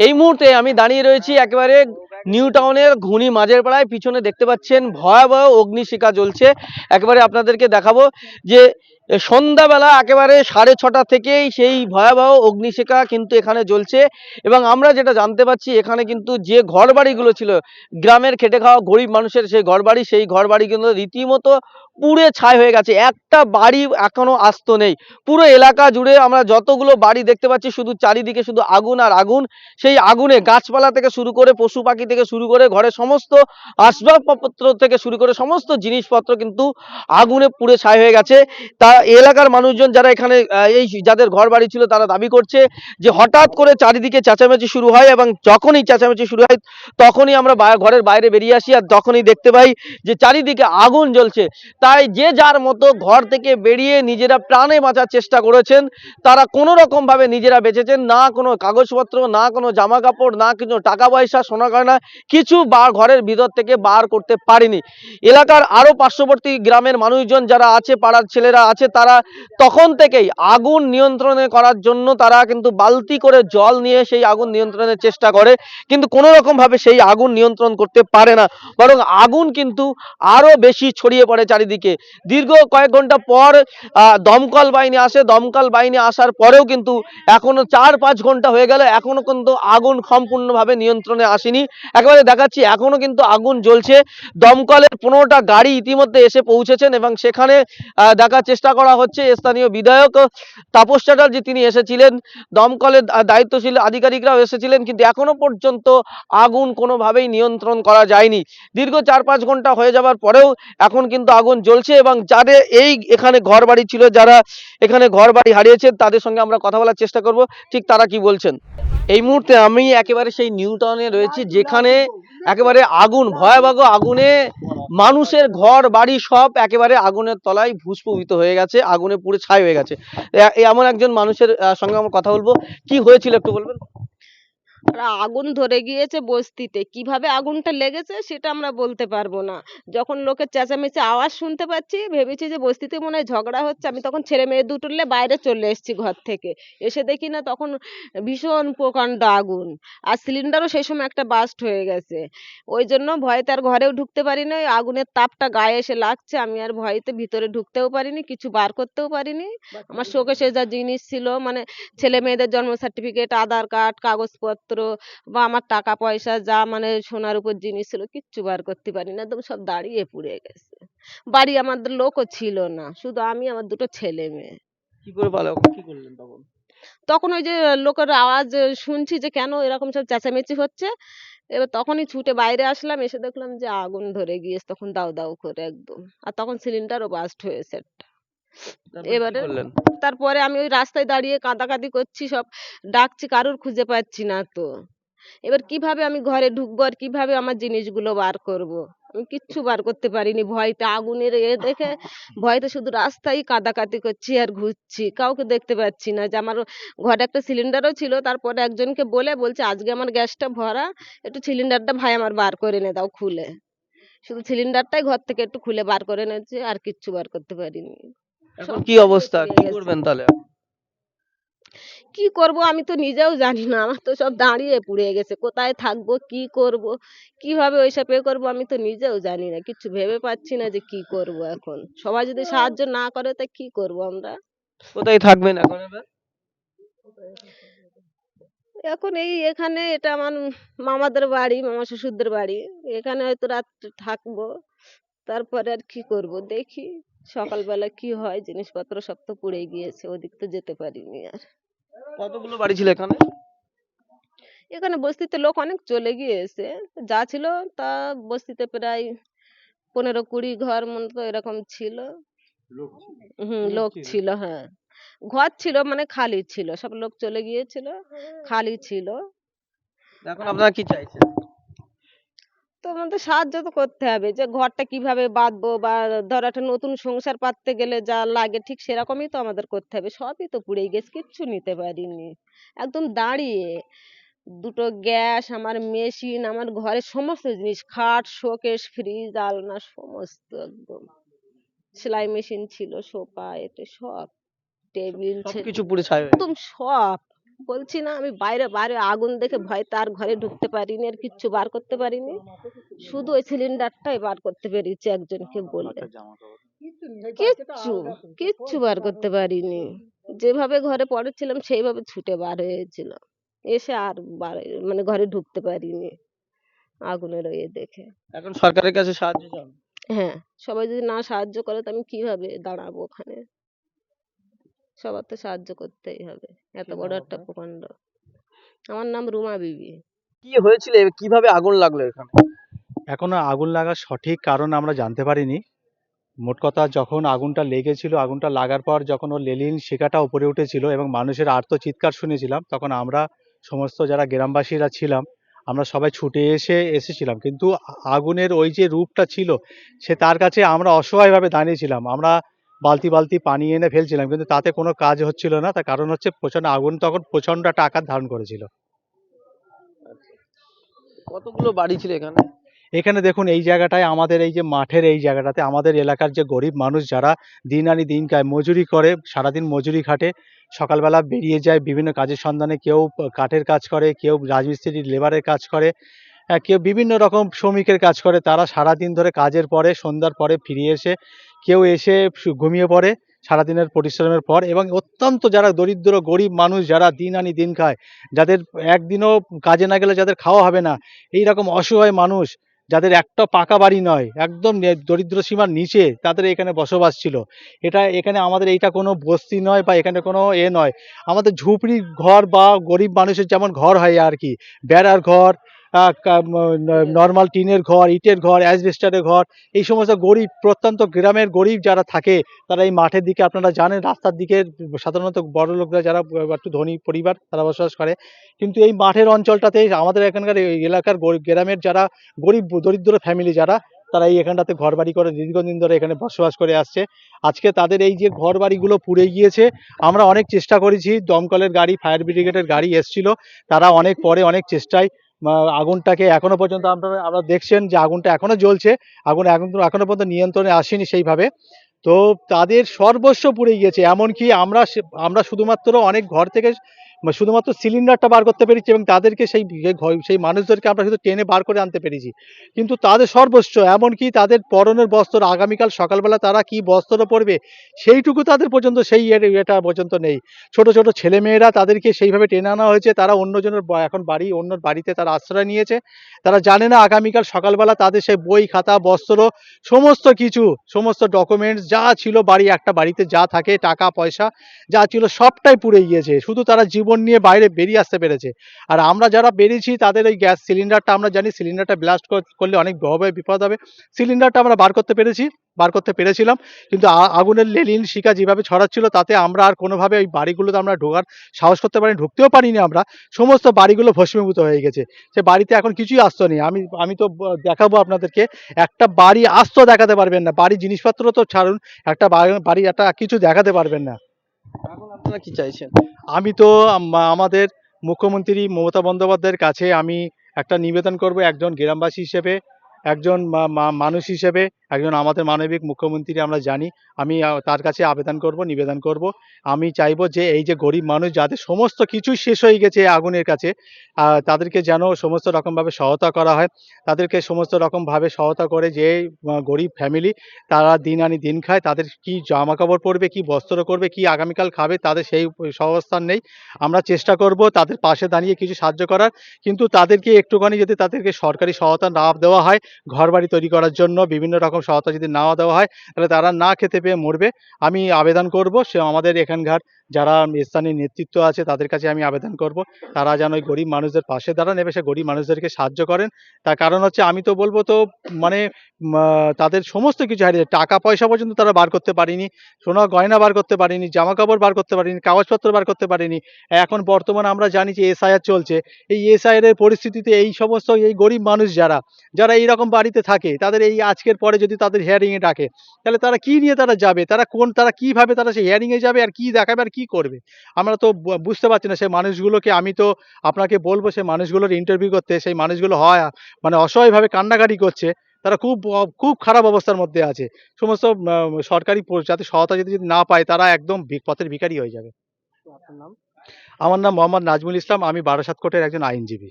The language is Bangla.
এই মুহূর্তে আমি দাঁড়িয়ে রয়েছি একেবারে নিউ টাউনের ঘুনি মাঝের পাড়ায় পিছনে দেখতে পাচ্ছেন ভয়াবহ অগ্নিশিখা জ্বলছে। একেবারে আপনাদেরকে দেখাবো যে সন্ধ্যাবেলা একেবারে সাড়ে ছটা থেকেই সেই ভয়াবহ অগ্নিশিখা কিন্তু এখানে জ্বলছে এবং আমরা যেটা জানতে পারছি, এখানে কিন্তু যে ঘরবাড়িগুলো ছিল, গ্রামের খেটে খাওয়া গরিব মানুষের সেই ঘরবাড়ি সেই ঘরবাড়ি কিন্তু রীতিমতো পুড়ে ছাই হয়ে গেছে। একটা বাড়ি এখনও আস্ত নেই। পুরো এলাকা জুড়ে আমরা যতগুলো বাড়ি দেখতে পাচ্ছি, শুধু চারিদিকে শুধু আগুন আর আগুন। সেই আগুনে গাছপালা থেকে শুরু করে, পশু পাখি থেকে শুরু করে, ঘরের সমস্ত আসবাবপত্র থেকে শুরু করে, সমস্ত জিনিসপত্র কিন্তু আগুনে পুড়ে ছাই হয়ে গেছে। তা এলাকার মানুষজন যারা এখানে এই যাদের ঘর বাড়ি ছিল তারা দাবি করছে যে হঠাৎ করে চারিদিকে চেঁচামেচি শুরু হয় এবং যখনই চেঁচামেচি শুরু হয় তখনই আমরা ঘরের বাইরে বেরিয়ে আসি আর তখনই দেখতে পাই যে চারিদিকে আগুন জ্বলছে। তাই যে যার মতো ঘর থেকে বেরিয়ে নিজেরা প্রাণে বাঁচার চেষ্টা করেছেন, তারা কোনো রকম ভাবে নিজেরা বেঁচেছেন, না কোনো কাগজপত্র, না কোনো জামা কাপড় না কিছু টাকা পয়সা, সোনা গয়না কিছু বা ঘরের ভিতর থেকে বার করতে পারেনি। এলাকার আরও পার্শ্ববর্তী গ্রামের মানুষজন যারা আছে, পাড়ার ছেলেরা আছে তারা তখন থেকেই আগুন নিয়ন্ত্রণে করার জন্য তারা কিন্তু বালতি করে জল নিয়ে সেই আগুন নিয়ন্ত্রণের চেষ্টা করে। কিন্তু কোনো রকম ভাবে সেই আগুন নিয়ন্ত্রণ করতে পারে না। বরং আগুন কিন্তু আরও বেশি ছড়িয়ে পড়ে চারিদিকে। দীর্ঘ কয়েক ঘণ্টা পর দমকল বাহিনী আসে। দমকল বাহিনী আসার পরেও কিন্তু এখনও চার পাঁচ ঘণ্টা হয়ে গেল। এখনও কিন্তু আগুন সম্পূর্ণভাবে নিয়ন্ত্রণে আসেনি। একেবারে দেখাচ্ছি, এখনও কিন্তু আগুন জ্বলছে। দমকলের পনেরোটা গাড়ি ইতিমধ্যে এসে পৌঁছেছেন এবং সেখানে দেখার চেষ্টা করা হচ্ছে স্থানীয় বিধায়ক তাপস চ্যাটার্জি, তিনি এসেছিলেন। দমকলের দায়িত্বশীল আধিকারিকরাও এসেছিলেন, কিন্তু এখনও পর্যন্ত আগুন কোনোভাবেই নিয়ন্ত্রণ করা যায়নি। দীর্ঘ চার পাঁচ ঘণ্টা হয়ে যাবার পরেও এখন কিন্তু আগুন জ্বলছে এবং যাদের এই এখানে ঘর বাড়ি ছিল, যারা এখানে ঘর বাড়ি হারিয়েছেন তাদের সঙ্গে আমরা কথা বলার চেষ্টা করব। ঠিক তারা কি বলছেন? এই মুহূর্তে আমি একেবারে সেই নিউ টাউনে রয়েছি, যেখানে একেবারে আগুন, ভয়াবহ আগুনে মানুষের ঘর, বাড়ি সব একেবারে আগুনের তলায় ভূস্পবিত হয়ে গেছে, আগুনে পুড়ে ছাই হয়ে গেছে। এমন একজন মানুষের সঙ্গে আমরা কথা বলব। কি হয়েছিল একটু বলবেন? আর আগুন ধরে গিয়েছে বস্তিতে। কীভাবে আগুনটা লেগেছে সেটা আমরা বলতে পারব না। যখন লোকের চেঁচামেচি আওয়াজ শুনতে পাচ্ছি ভেবেছি যে বস্তিতে মনে হয় ঝগড়া হচ্ছে আমি তখন ছেলে মেয়ে দুটো নিয়ে বাইরে চলে এসেছি ঘর থেকে। এসে দেখি না তখন ভীষণ প্রকাণ্ড আগুন। আর সিলিন্ডারও সেই সময় একটা বাস্ট হয়ে গেছে। ওই জন্য ভয়তে আর ঘরেও ঢুকতে পারি না ওই আগুনের তাপটা গায়ে এসে লাগছে। আমি আর ভয়েতে ভিতরে ঢুকতেও পারিনি কিছু বার করতেও পারিনি। আমার শোকেসে যা জিনিস ছিল মানে ছেলে মেয়েদের জন্ম সার্টিফিকেট আধার কার্ড কাগজপত্র বা আমার টাকা পয়সা যা মানে সোনার উপর জিনিস ছিল কিচ্ছু বার করতে পারি না একদম সব দাঁড়িয়ে পুড়ে গেছে। বাড়ি আমাদের লোকও ছিল না শুধু আমি আমার দুটো ছেলে মেয়ে। কি করে ভালো কি করলেন তখন? তখন ওই যে লোকের আওয়াজ শুনছি যে কেন এরকম সব চেঁচামেচি হচ্ছে এবার তখনই ছুটে বাইরে আসলাম এসে দেখলাম যে আগুন ধরে গিয়েছে তখন দাউ দাউ করে একদম। আর তখন সিলিন্ডারও বাস্ট হয়েছে একটা। এবারে তারপরে আমি ওই রাস্তায় দাঁড়িয়ে কাঁদাকাটি করছি সব ডাকছি কারুর খুঁজে পাচ্ছি না তো। এবার কীভাবে আমি ঘরে ঢুকবো আর কীভাবে আমার জিনিসগুলো বার করব? আমি কিচ্ছু বার করতে পারিনি ভয়তে আগুনের এ দেখে ভয়তে শুধু রাস্তায় কাঁদাকাটি করছি আর ঘুরছি। কাউকে দেখতে পাচ্ছি না যে আমার ঘরে একটা সিলিন্ডারও ছিল তারপরে একজনকে বলে বলছে আজকে আমার গ্যাসটা ভরা একটু সিলিন্ডারটা ভাই আমার বার করে এনে দাও খুলে। শুধু সিলিন্ডারটাই ঘর থেকে একটু খুলে বার করে এনেছে আর কিচ্ছু বার করতে পারিনি। এখন কি অবস্থা? কি করবেন তাহলে? কি করব? আমি তো নিজেও জানি না। আমার তো সব দাঁড়িয়ে পুড়ে গেছে। কোথায় থাকব? কি করব? কীভাবে ওইসব এ করব? আমি তো নিজেও জানি না। কিছু ভেবে পাচ্ছি না যে কি করব এখন। সবাই যদি সাহায্য না করে তা কি করব আমরা? কোথায় থাকবেন এখন এবার? এখন এই এখানে এটা আমার মামাদের বাড়ি মামা শ্বশুরদের বাড়ি। এখানে হয়তো রাত থাকব। তারপরে আর কি করব? দেখি। সকালবেলা কি হয় জিনিসপত্র সব তো পুড়ে গিয়েছে ওদিক তো যেতে পারিনি আর। কতগুলো বাড়ি ছিল এখানে? এখানে বস্তিতে লোক অনেক চলে গিয়েছে যা ছিল তা বস্তিতে প্রায় পনেরো কুড়ি ঘর মতো এরকম ছিল। হম লোক ছিল হ্যাঁ। ঘর ছিল মানে খালি ছিল সব লোক চলে গিয়েছিল খালি ছিল। এখন আপনারা কি চাইছেন? তো আমাদের সাহায্য তো করতে হবে যে ঘরটা কীভাবে বাঁধবো বা ধর একটা নতুন সংসার পাততে গেলে যা লাগে ঠিক সেরকমই তো আমাদের করতে হবে। সবই তো পুড়ে গেছে কিচ্ছু নিতে পারিনি। একদম দাঁড়িয়ে দুটো গ্যাস আমার মেশিন আমার ঘরের সমস্ত জিনিস খাট শোকেস ফ্রিজ আলনা সমস্ত একদম। সেলাই মেশিন ছিল সোফা এতে সব টেবিল সবকিছু পুড়ে ছাই একদম সব। বলছি না আমি বাইরে বাইরে আগুন দেখে ভয় তার ঘরে ঢুকতে পারিনি আর কিচ্ছু বার করতে পারিনি। শুধু ওই সিলিন্ডারটাই বার করতে পেরেছি একজনকে বলে। কিচ্ছু কিচ্ছু বার করতে পারিনি। যেভাবে ঘরে পড়েছিলাম সেইভাবে ছুটে বার হয়েছিল। এসে আর বার- মানে ঘরে ঢুকতে পারিনি আগুনের ইয়ে দেখে। এখন সরকারের কাছে সাহায্য চান হ্যাঁ সবাই যদি না সাহায্য করে তো আমি কীভাবে দাঁড়াবো ওখানে? সবার তো সাহায্য করতেই হবে। এত বড় একটা প্রকাণ্ড। আমার নাম রুমা বিবি। কি হয়েছিল? কীভাবে আগুন লাগল এখানে? এখনও আগুন লাগার সঠিক কারণ আমরা জানতে পারিনি। মোট কথা যখন আগুনটা লেগেছিল আগুনটা লাগার পর যখন ওর লেলিন শিখাটা উপরে উঠেছিল এবং মানুষের আর্ত চিৎকার শুনেছিলাম তখন আমরা সমস্ত যারা গ্রামবাসীরা ছিলাম আমরা সবাই ছুটে এসে এসেছিলাম। কিন্তু আগুনের ওই যে রূপটা ছিল সে তার কাছে আমরা অসহায়ভাবে দাঁড়িয়েছিলাম আমরা বালতি বালতি পানি এনে ফেলছিলাম কিন্তু তাতে কোনো কাজ হচ্ছিল না। তার কারণ হচ্ছে প্রচণ্ড আগুন তখন প্রচণ্ড একটা আকার ধারণ করেছিল। কতগুলো বাড়ি ছিল এখানে? এখানে দেখুন এই জায়গাটায় আমাদের এই যে মাঠের এই জায়গাটাতে আমাদের এলাকার যে গরিব মানুষ যারা দিন আনি দিন খায় মজুরি করে সারাদিন মজুরি খাটে সকালবেলা বেরিয়ে যায় বিভিন্ন কাজের সন্ধানে কেউ কাঠের কাজ করে কেউ রাজমিস্ত্রির লেবারের কাজ করে কেউ বিভিন্ন রকম শ্রমিকের কাজ করে, তারা সারাদিন ধরে কাজের পরে, সন্ধ্যার পরে ফিরে এসে, কেউ এসে ঘুমিয়ে পড়ে সারাদিনের পরিশ্রমের পর এবং অত্যন্ত যারা দরিদ্র, গরিব মানুষ যারা দিন আনি দিন খায়, যাদের একদিনও কাজে না গেলে যাদের খাওয়া হবে না, এই রকম অসহায় মানুষ যাদের একটা পাকা বাড়ি নয়, একদম দরিদ্র সীমার নিচে তাদের এখানে বসবাস ছিল। এটা এখানে আমাদের এইটা কোনো বস্তি নয় বা এখানে কোনো এ নয়। আমাদের ঝুপড়ি ঘর বা গরিব মানুষের যেমন ঘর হয় আর কি, বেড়ার ঘর নর্মাল টিনের ঘর, ইটের ঘর অ্যাসবেস্টারের ঘর, এই সমস্ত গরিব, প্রত্যন্ত গ্রামের গরিব যারা থাকে, তারা এই মাঠের দিকে আপনারা জানেন, রাস্তার দিকে সাধারণত বড় লোকরা যারা একটু ধনী পরিবার, তারা বসবাস করে। কিন্তু এই মাঠের অঞ্চলটাতে, আমাদের এখানকার এলাকার গ্রামের যারা গরিব, দরিদ্র ফ্যামিলি যারা, তারা এই এখানটাতে ঘর বাড়ি করে, দীর্ঘদিন ধরে এখানে বসবাস করে আসছে। আজকে তাদের এই যে ঘর বাড়িগুলো পুড়ে গিয়েছে, আমরা অনেক চেষ্টা করেছি, দমকলের গাড়ি ফায়ার ব্রিগেডের গাড়ি এসছিল, তারা অনেক পরে অনেক চেষ্টায় আগুনটাকে এখনও পর্যন্ত আপনারা আমরা দেখছেন যে আগুনটা এখনও জ্বলছে। আগুন এখন, এখনও পর্যন্ত নিয়ন্ত্রণে আসেনি সেইভাবে। তো তাদের সর্বস্ব পুড়ে গিয়েছে। এমনকি আমরা আমরা শুধুমাত্র অনেক ঘর থেকে শুধুমাত্র সিলিন্ডারটা বার করতে পেরেছি এবং তাদেরকে সেই সেই মানুষদেরকে আমরা শুধু টেনে বার করে আনতে পেরেছি। কিন্তু তাদের সর্বোচ্চ, এমনকি তাদের পরনের বস্ত্র, আগামীকাল সকালবেলা তারা কি বস্ত্র পরবে, সেইটুকু তাদের পর্যন্ত সেই এটা পর্যন্ত নেই। ছোট ছোট ছেলেমেয়েরা তাদেরকে সেইভাবে টেনে আনা হয়েছে, তারা অন্যজনের এখন বাড়ি, অন্য বাড়িতে তারা আশ্রয় নিয়েছে। তারা জানে না আগামীকাল সকালবেলা তাদের সেই বই, খাতা, বস্ত্র, সমস্ত কিছু, সমস্ত ডকুমেন্টস যা ছিল বাড়ি, একটা বাড়িতে যা থাকে, টাকা, পয়সা, যা ছিল সবটাই পুড়ে গিয়েছে। শুধু তারা জীবন নিয়ে বাইরে বেরিয়ে আসতে পেরেছে। আর আমরা যারা বেরিয়েছি, তাদের ওই গ্যাস সিলিন্ডারটা আমরা জানি সিলিন্ডারটা ব্লাস্ট করলে অনেক হবে বিপদ হবে। সিলিন্ডারটা আমরা বার করতে পেরেছি, বার করতে পেরেছিলাম। কিন্তু আগুনের লেলিন, শিকা যেভাবে ছড়াচ্ছিল, তাতে আমরা আর কোনোভাবে ওই বাড়িগুলোতে আমরা ঢোকার সাহস করতে পারিনি, ঢুকতেও পারিনি আমরা। সমস্ত বাড়িগুলো ভস্মীভূত হয়ে গেছে। সে বাড়িতে এখন কিছুই আসতো নেই। আমি আমি তো দেখাবো আপনাদেরকে, একটা বাড়ি আস্ত দেখাতে পারবেন না। বাড়ি জিনিসপত্র তো ছাড়ুন, একটা বাড়ি, একটা কিছু দেখাতে পারবেন না। এখন আপনারা কি চাইছেন? আমি তো আমাদের মুখ্যমন্ত্রী মমতা বন্দ্যোপাধ্যায়ের কাছে আমি একটা নিবেদন করব একজন গ্রামবাসী হিসেবে। একজন মানুষ হিসেবে, একজন আমাদের মানবিক মুখ্যমন্ত্রী আমরা জানি। আমি তার কাছে আবেদন করব, নিবেদন করব। আমি চাইব যে এই যে গরিব মানুষ যাদের সমস্ত কিছুই শেষ হয়ে গেছে আগুনের কাছে তাদেরকে যেন সমস্ত রকমভাবে সহায়তা করা হয়। তাদেরকে সমস্ত রকমভাবে সহায়তা করে যে গরিব ফ্যামিলি, তারা দিন আনি দিন খায়, তাদের কি জামা কাপড় পরবে, কি বস্ত্র করবে, কি আগামীকাল খাবে, তাদের সেই সহস্থান নেই। আমরা চেষ্টা করব তাদের পাশে দাঁড়িয়ে কিছু সাহায্য করার, কিন্তু তাদেরকে একটুখানি যদি তাদেরকে সরকারি সহায়তা না দেওয়া হয় ঘরবাড়ি তৈরি করার জন্য বিভিন্ন রকম সহায়তা যদি না দেওয়া হয়, তাহলে তারা না খেতে পেয়ে মরবে। আমি আবেদন করব, সে আমাদের এখানকার যারা স্থানীয় নেতৃত্ব আছে, তাদের কাছে আমি আবেদন করব। তারা যেন ওই গরিব মানুষদের পাশে দাঁড়ান এবং সে গরিব মানুষদেরকে সাহায্য করেন। তার কারণ হচ্ছে, আমি তো বলব তো মানে তাদের সমস্ত কিছু হারিয়ে টাকা পয়সা পর্যন্ত তারা বার করতে পারেনি, সোনা গয়না বার করতে পারেনি জামা কাপড় বার করতে পারেনি, কাগজপত্র বার করতে পারেনি। এখন বর্তমানে আমরা জানি যে এসআইআর চলছে। এই এসআইআর এর পরিস্থিতিতে এই সমস্ত এই গরিব মানুষ যারা যারা এইরকম বাড়িতে থাকে তাদের এই আজকের পরে যদি তাদের হিয়ারিং এ ডাকে তাহলে তারা কি নিয়ে তারা যাবে? তারা কোন তারা কীভাবে তারা সেই হিয়ারিং এ যাবে আর কি দেখাবে আর কি করবে? আমরা তো বুঝতে পারছি না সেই মানুষগুলোকে আমি তো আপনাকে বলব সেই মানুষগুলোর ইন্টারভিউ করতে সেই মানুষগুলো হয় মানে অসহায়ভাবে কান্নাকাটি করছে তারা খুব খুব খারাপ অবস্থার মধ্যে আছে। সমস্ত সরকারি যাতে সহায়তা যদি যদি না পায় তারা একদম পথের ভিখারি হয়ে যাবে। আমার নাম মোহাম্মদ নাজমুল ইসলাম আমি বারাসাত কোটের একজন আইনজীবী।